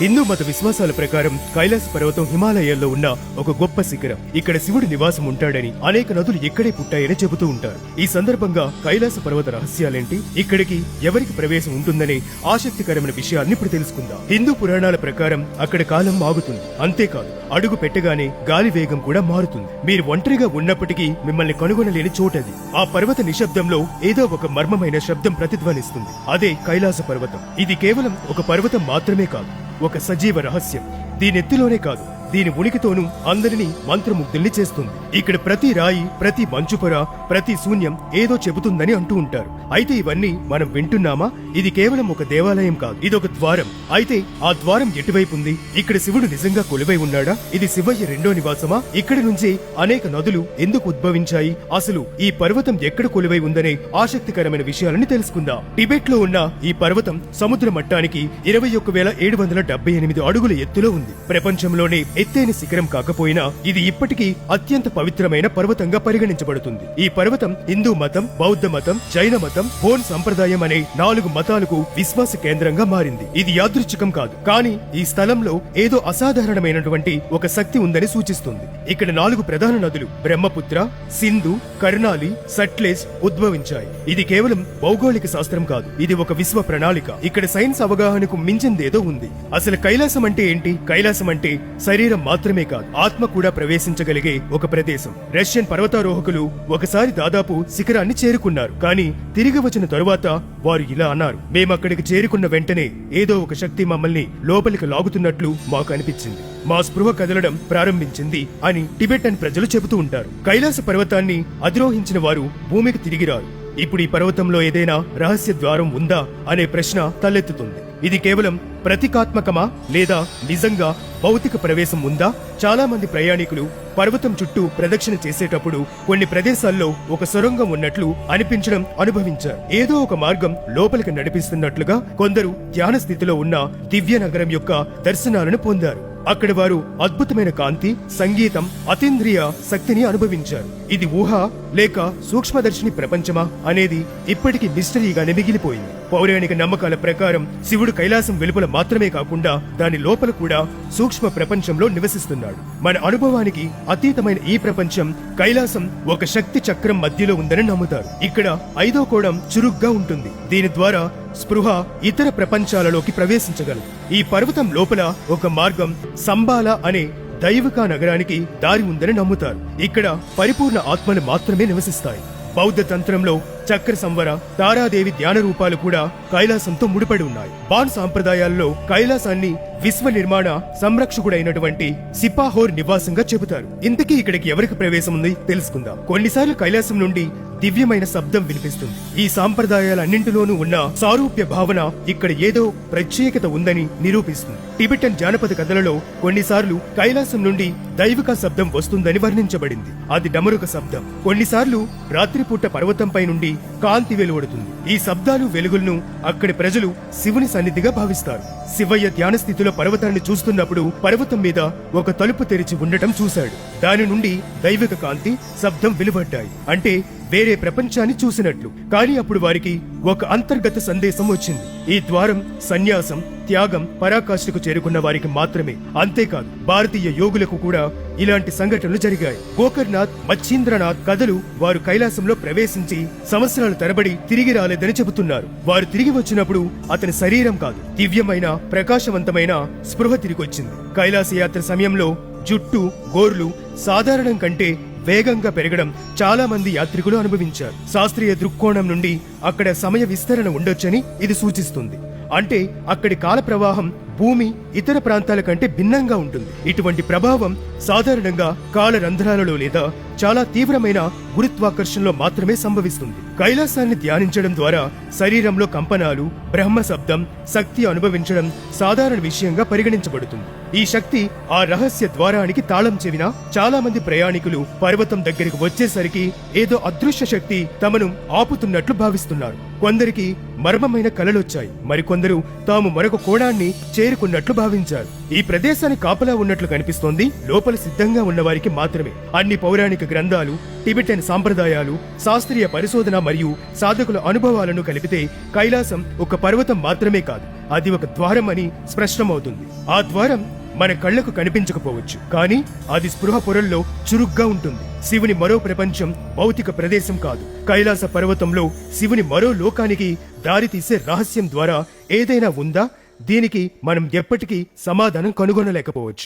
హిందూ మత విశ్వాసాల ప్రకారం కైలాస పర్వతం హిమాలయాల్లో ఉన్న ఒక గొప్ప శిఖరం. ఇక్కడ శివుడి నివాసం ఉంటాడని అనేక నదులు ఇక్కడే పుట్టాయని చెబుతూ ఉంటారు. ఈ సందర్భంగా కైలాస పర్వత రహస్యాలేంటి? ఇక్కడికి ఎవరికి ప్రవేశం ఉంటుందనే ఆసక్తికరమైన విషయాన్ని ఇప్పుడు తెలుసుకుందాం. హిందూ పురాణాల ప్రకారం అక్కడ కాలం ఆగుతుంది అంతేకాదు అడుగు పెట్టగానే గాలి వేగం కూడా మారుతుంది. మీరు ఒంటరిగా ఉన్నప్పటికీ మిమ్మల్ని కనుగొనలేని చోటది. ఆ పర్వత నిశ్శబ్దంలో ఏదో ఒక మర్మమైన శబ్దం ప్రతిధ్వనిస్తుంది. అదే కైలాస పర్వతం. ఇది కేవలం ఒక పర్వతం మాత్రమే కాదు. ఒక సజీవ రహస్యం. దీనెత్తులోనే కాదు. దీని ఉనికితోనూ అందరినీ మంత్రముగ్ధుల్ని చేస్తుంది. ఇక్కడ ప్రతి రాయి ప్రతి మంచుపొర ప్రతి శూన్యం ఏదో చెబుతుందని అంటూ ఉంటారు. అయితే ఇవన్నీ మనం వింటున్నామా? ఇది కేవలం ఒక దేవాలయం కాదు. ఇదొక ద్వారం. అయితే ఆ ద్వారం ఎటువైపు ఉంది? ఇక్కడ శివుడు నిజంగా కొలువై ఉన్నాడా? ఇది శివయ్య రెండో నివాసమా? ఇక్కడి నుంచే అనేక నదులు ఎందుకు ఉద్భవించాయి? అసలు ఈ పర్వతం ఎక్కడ కొలువై ఉందనే ఆసక్తికరమైన విషయాలని తెలుసుకుందాం. టిబెట్లో ఉన్న ఈ పర్వతం సముద్ర మట్టానికి ఇరవై ఒక్క వేల ఏడు వందల డెబ్బై ఎనిమిది అడుగుల ఎత్తులో ఉంది. ప్రపంచంలోనే ఎత్తైన శిఖరం కాకపోయినా ఇది ఇప్పటికీ అత్యంత పవిత్రమైన పర్వతంగా పరిగణించబడుతుంది. ఈ పర్వతం హిందూ మతం బౌద్ధ మతం జైన మతం హోన్ సంప్రదాయం అనే నాలుగు మతాలకు విశ్వాస కేంద్రంగా మారింది. ఇది యాదృచ్ఛికం కాదు. కానీ ఈ స్థలంలో ఏదో అసాధారణమైనటువంటి ఒక శక్తి ఉందని సూచిస్తుంది. ఇక్కడ నాలుగు ప్రధాన నదులు బ్రహ్మపుత్ర సింధు కర్ణాలి సట్లేజ్ ఉద్భవించాయి. ఇది కేవలం భౌగోళిక శాస్త్రం కాదు. ఇది ఒక విశ్వ ప్రణాళిక. ఇక్కడ సైన్స్ అవగాహనకు మించిందేదో ఉంది. అసలు కైలాసం అంటే ఏంటి? కైలాసం అంటే శరీర మాత్రమే కాదు ఆత్మ కూడా ప్రవేశించగలిగే ఒక ప్రదేశం. రష్యన్ పర్వతారోహకులు ఒకసారి దాదాపు శిఖరాన్ని చేరుకున్నారు. కానీ తిరిగి వచ్చిన తరువాత వారు ఇలా అన్నారు మేమక్కడికి చేరుకున్న వెంటనే ఏదో ఒక శక్తి మమ్మల్ని లోపలికి లాగుతున్నట్లు మాకు అనిపించింది. మా స్పృహ కదలడం ప్రారంభించింది అని టిబెటన్ ప్రజలు చెబుతూ ఉంటారు. కైలాస పర్వతాన్ని అధిరోహించిన వారు భూమికి తిరిగిరారు ఇప్పుడు ఈ పర్వతంలో ఏదైనా రహస్య ద్వారం ఉందా అనే ప్రశ్న తలెత్తుతుంది. ఇది కేవలం ప్రతీకాత్మకమా లేదా నిజంగా భౌతిక ప్రవేశం ఉందా? చాలా మంది ప్రయాణికులు పర్వతం చుట్టూ ప్రదక్షిణ చేసేటప్పుడు కొన్ని ప్రదేశాల్లో ఒక సొరంగం ఉన్నట్లు అనిపించడం అనుభవించారు. ఏదో ఒక మార్గం లోపలికి నడిపిస్తున్నట్లుగా కొందరు ధ్యాన స్థితిలో ఉన్న దివ్య నగరం యొక్క దర్శనాలను పొందారు. అక్కడ వారు అద్భుతమైన కాంతి సంగీతం అతీంద్రియ శక్తిని అనుభవించారు. ఇది ఊహ లేక సూక్ష్మదర్శిని ప్రపంచమా అనేది ఇప్పటికీ మిస్టరీగానే మిగిలిపోయింది. పౌరాణిక నమ్మకాల ప్రకారం శివుడు కైలాసం వెలుపల మాత్రమే కాకుండా దాని లోపల కూడా సూక్ష్మ ప్రపంచంలో నివసిస్తున్నాడు. మన అనుభవానికి అతీతమైన ఈ ప్రపంచం కైలాసం ఒక శక్తి చక్రం మధ్యలో ఉందని నమ్ముతారు. ఇక్కడ ఐదో కోణం చురుగ్గా ఉంటుంది. దీని ద్వారా స్పృహ ఇతర ప్రపంచాలలోకి ప్రవేశించగలదు. ఈ పర్వతం లోపల ఒక మార్గం సంబాల అనే దైవిక నగరానికి దారి ఉందని నమ్ముతారు. ఇక్కడ పరిపూర్ణ ఆత్మలు మాత్రమే నివసిస్తాయి. బౌద్ధ తంత్రంలో చక్ర సంవర తారాదేవి ధ్యాన రూపాలు కూడా కైలాసంతో ముడిపడి ఉన్నాయి. బాన్ సాంప్రదాయాల్లో కైలాసాన్ని విశ్వ నిర్మాణ సంరక్షకుడైనటువంటి సిపాహోర్ నివాసంగా చెబుతారు. ఇంతకీ ఇక్కడికి ఎవరికి ప్రవేశం ఉంది తెలుసుకుందాం. కొన్నిసార్లు కైలాసం నుండి దివ్యమైన శబ్దం వినిపిస్తుంది. ఈ సాంప్రదాయాలన్నింటిలోనూ ఉన్న సారూప్య భావన ఇక్కడ ఏదో ప్రత్యేకత ఉందని నిరూపిస్తుంది. టిబెటన్ జానపద కథలలో కొన్నిసార్లు కైలాసం నుండి దైవిక శబ్దం వస్తుందని వర్ణించబడింది. అది డమరుక శబ్దం. కొన్నిసార్లు రాత్రిపూట పర్వతంపై నుండి కాంతి వెలువడుతుంది. ఈ శబ్దాలు వెలుగులను అక్కడి ప్రజలు శివుని సన్నిధిగా భావిస్తారు. శివయ్య ధ్యాన స్థితిలో పర్వతాన్ని చూస్తున్నప్పుడు పర్వతం మీద ఒక తలుపు తెరిచి ఉండటం చూశాడు. దాని నుండి దైవిక కాంతి శబ్దం వెలువడ్డాయి. అంటే వేరే ప్రపంచాన్ని చూసినట్లు. కానీ అప్పుడు వారికి ఒక అంతర్గత సందేశం వచ్చింది. ఈ ద్వారం సన్యాసం త్యాగం పరాకాష్ఠకు చేరుకున్న వారికి మాత్రమే. అంతేకాదు భారతీయ యోగులకు కూడా ఇలాంటి సంఘటనలు జరిగాయి. గోకర్నాథ్ మచ్చింద్రనాథ్ కథలు వారు కైలాసంలో ప్రవేశించి సంవత్సరాల తరబడి తిరిగి రాలేదని చెబుతున్నారు. వారు తిరిగి వచ్చినప్పుడు అతని శరీరం కాదు దివ్యమైన ప్రకాశవంతమైన స్పృహ తిరిగొచ్చింది. కైలాస యాత్ర సమయంలో జుట్టు గోర్లు సాధారణం కంటే వేగంగా పెరగడం చాలా మంది యాత్రికులు అనుభవించారు. శాస్త్రీయ దృక్కోణం నుండి అక్కడ సమయ విస్తరణ ఉండొచ్చని ఇది సూచిస్తుంది. అంటే అక్కడి కాల ప్రవాహం భూమి ఇతర ప్రాంతాల కంటే భిన్నంగా ఉంటుంది. ఇటువంటి ప్రభావం సాధారణంగా కాల రంధ్రాలలో లేదా చాలా తీవ్రమైన గురుత్వాకర్షణలో మాత్రమే సంభవిస్తుంది. కైలాసాన్ని ధ్యానించడం ద్వారా శరీరంలో కంపనాలు బ్రహ్మ శబ్దం శక్తి అనుభవించడం సాధారణ విషయంగా పరిగణించబడుతుంది. ఈ శక్తి ఆ రహస్య ద్వారానికి తాళం చెవిన చాలా మంది ప్రయాణికులు పర్వతం దగ్గరికి వచ్చేసరికి ఏదో అదృశ్య శక్తి తమను ఆపుతున్నట్లు భావిస్తున్నారు. కొందరికి మర్మమైన కలలొచ్చాయి. మరికొందరు తాము మరొక కోణాన్ని చేరుకున్నట్లు భావించారు ఈ ప్రదేశానికి కాపలా ఉన్నట్లు కనిపిస్తోంది. లోపల సిద్ధంగా ఉన్నవారికి మాత్రమే. అన్ని పౌరాణిక గ్రంథాలు టిబెటన్ సాంప్రదాయాలు శాస్త్రీయ పరిశోధన మరియు సాధకుల అనుభవాలను కలిపితే కైలాసం ఒక పర్వతం మాత్రమే కాదు. అది ఒక ద్వారం అని స్పష్టమవుతుంది. ఆ ద్వారం మన కళ్ళకు కనిపించకపోవచ్చు. కానీ అది స్పృహ పొరల్లో చురుగ్గా ఉంటుంది. శివుని మరో ప్రపంచం భౌతిక ప్రదేశం కాదు. కైలాస పర్వతంలో శివుని మరో లోకానికి దారితీసే రహస్యం ద్వారా ఏదైనా ఉందా? దీనికి మనం ఎప్పటికీ సమాధానం కనుగొనలేకపోవచ్చు.